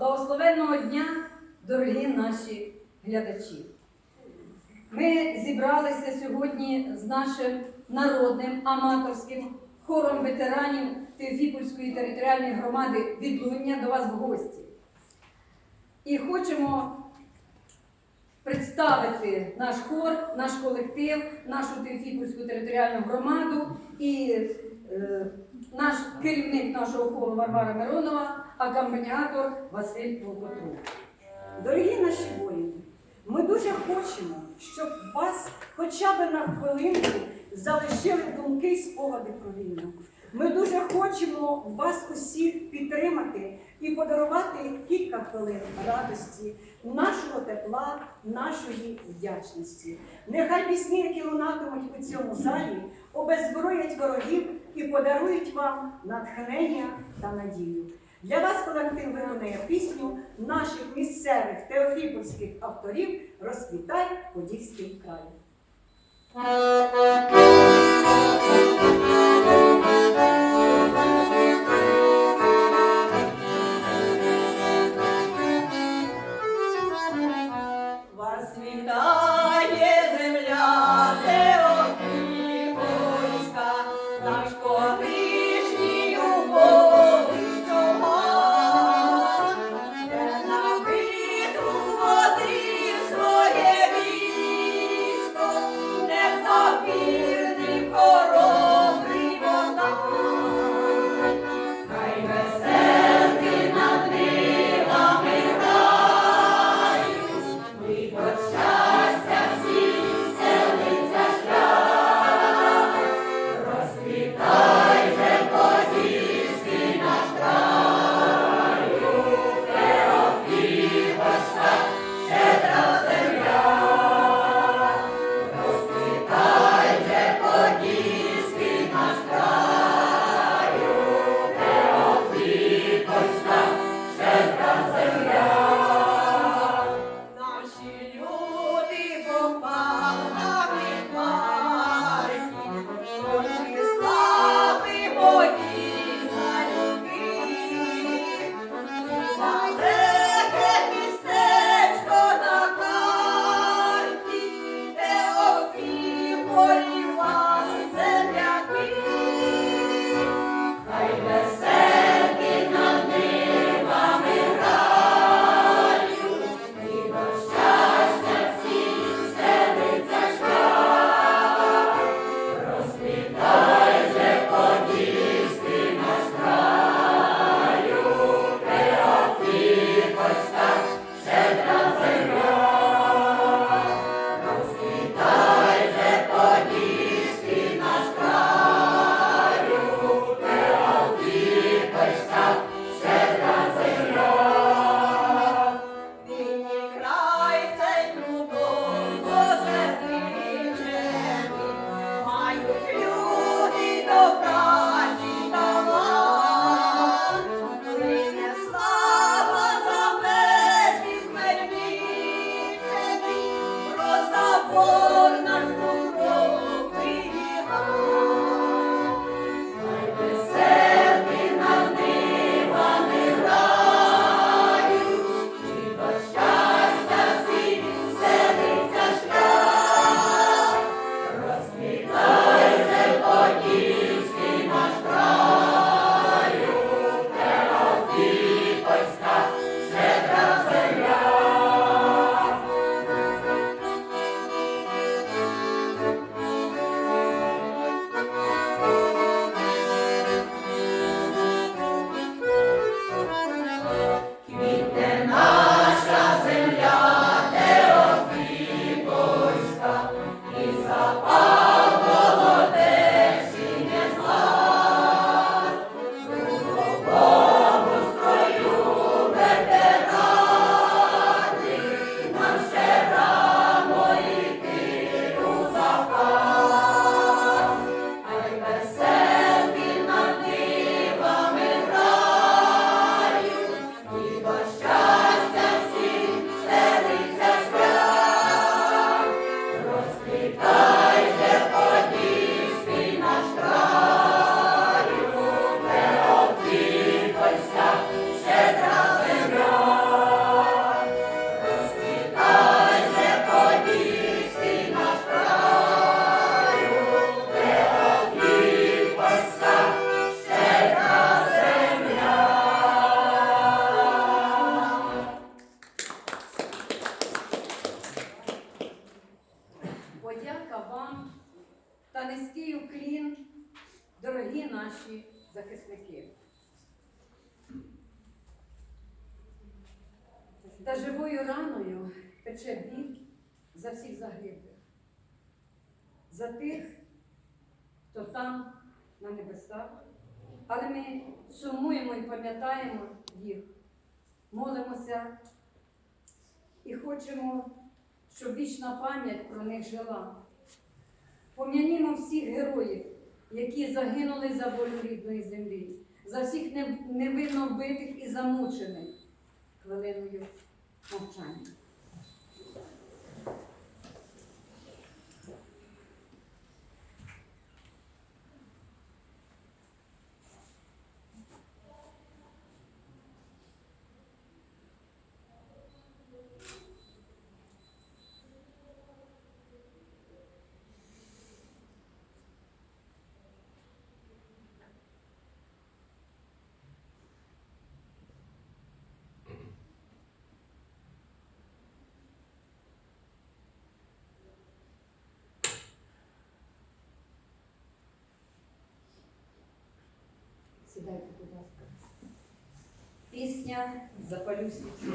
благословенного дня, дорогі наші глядачі. Ми зібралися сьогодні з нашим народним аматорським хором ветеранів Теофіпольської територіальної громади Відлуння до вас в гості. І хочемо представити наш хор, наш колектив, нашу Теофіпольську територіальну громаду і е, наш керівник нашого хору Варвара Миронова, акомпаніатор Василь Лопотрук. Дорогі наші воїни, ми дуже хочемо, щоб вас хоча б на хвилинку залишили думки і спогади про війну. Ми дуже хочемо вас усіх підтримати і подарувати кілька хвилин радості, нашого тепла, нашої вдячності. Нехай пісні, які лунатимуть у цьому залі, обезброять ворогів і подарують вам натхнення та надію. Для вас колектив виконує пісню наших місцевих теофіпольських авторів Розквітай Подільський край. вам та низький уклін, дорогі наші захисники. Та живою раною пече біль за всіх загиблих, за тих, хто там на небесах. Але ми сумуємо і пам'ятаємо їх, молимося і хочемо, щоб вічна пам'ять про них жила. Пом'янімо всіх героїв, які загинули за волю рідної землі, за всіх невинно вбитих і замучених хвилиною мовчання. Сідайте, будь ласка. Пісня Запалю свічу.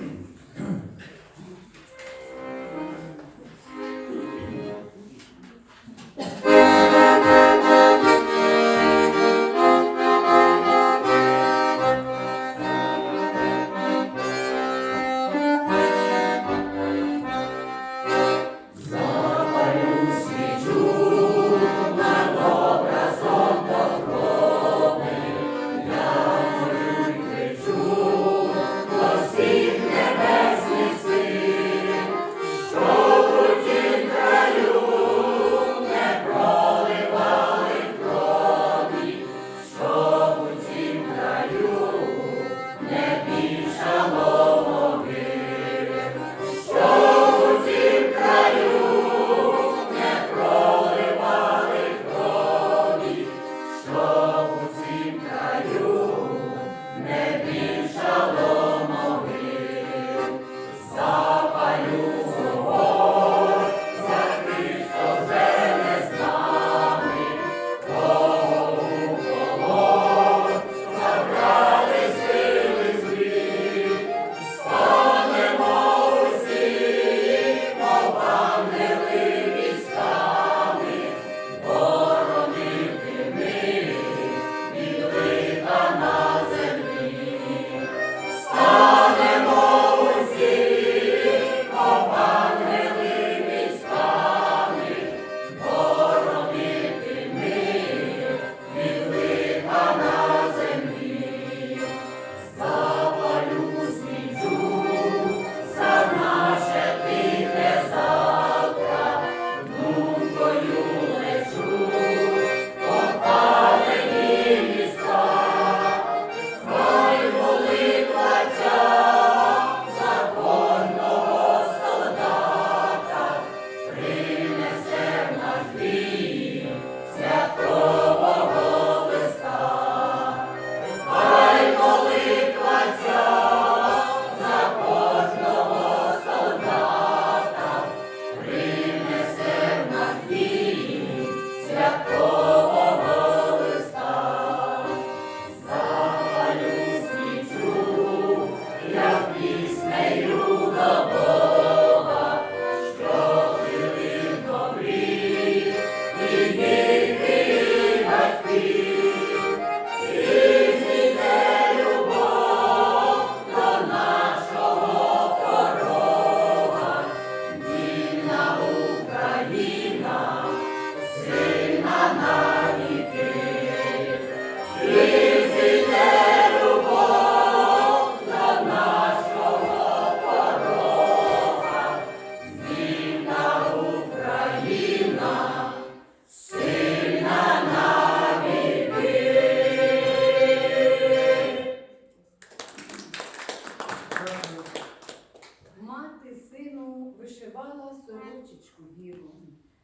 Вишивала сорочечку білу.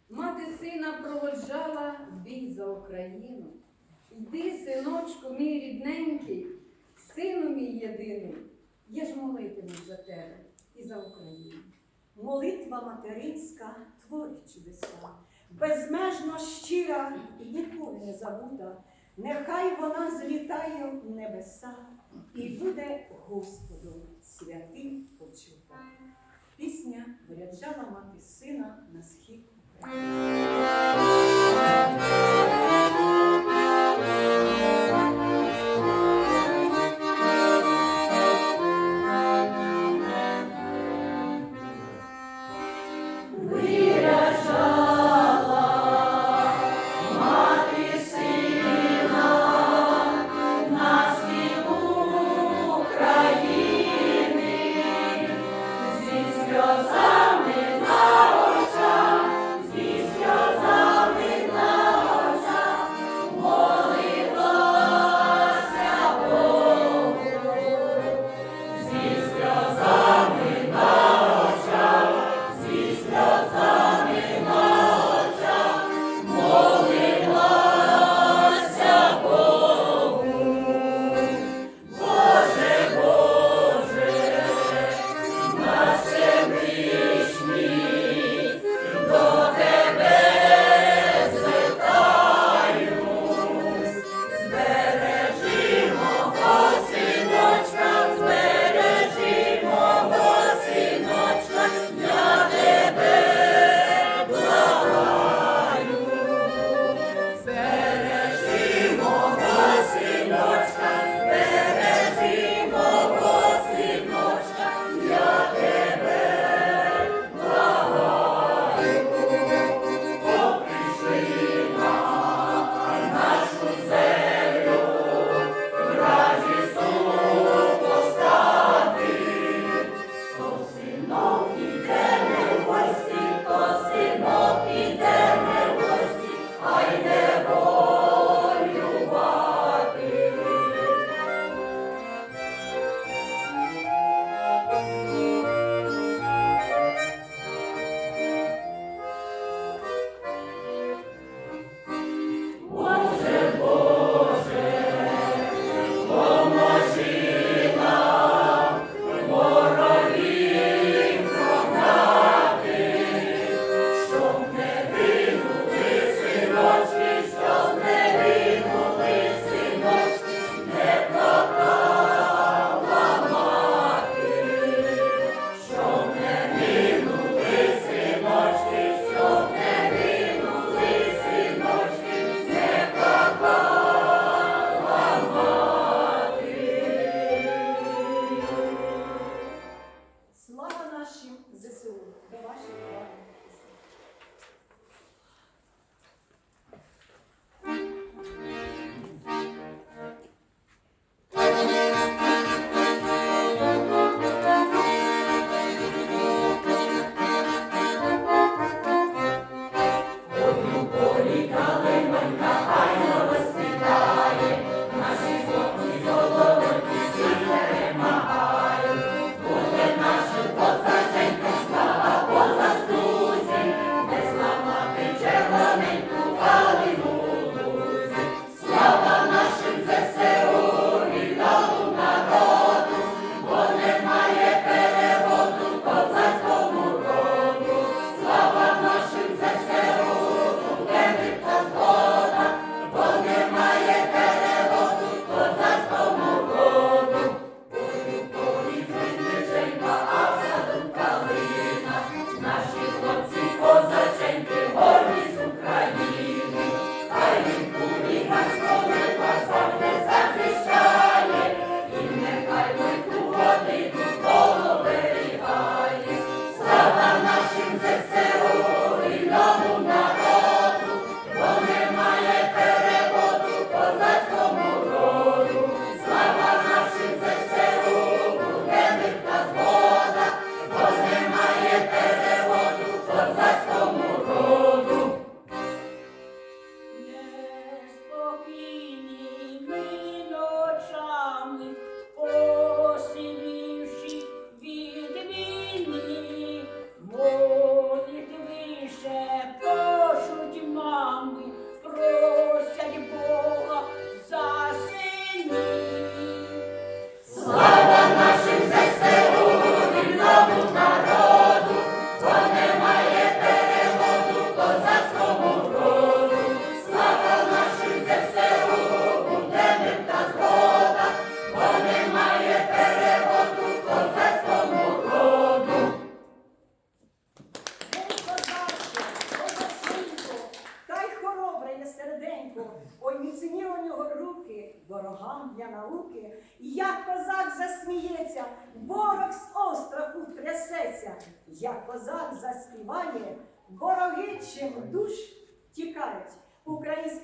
Мати сина проводжала в бій за Україну. Йди, синочку, мій рідненький, сину мій єдиний, я ж молитимусь за тебе і за Україну. Молитва материнська творить чудеса, безмежно щира і ніколи не забута. Нехай вона злітає в небеса і буде Господу святим Пісня виряджала мати сина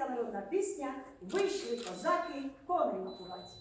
Народна пісня вийшли козаки коней макувати.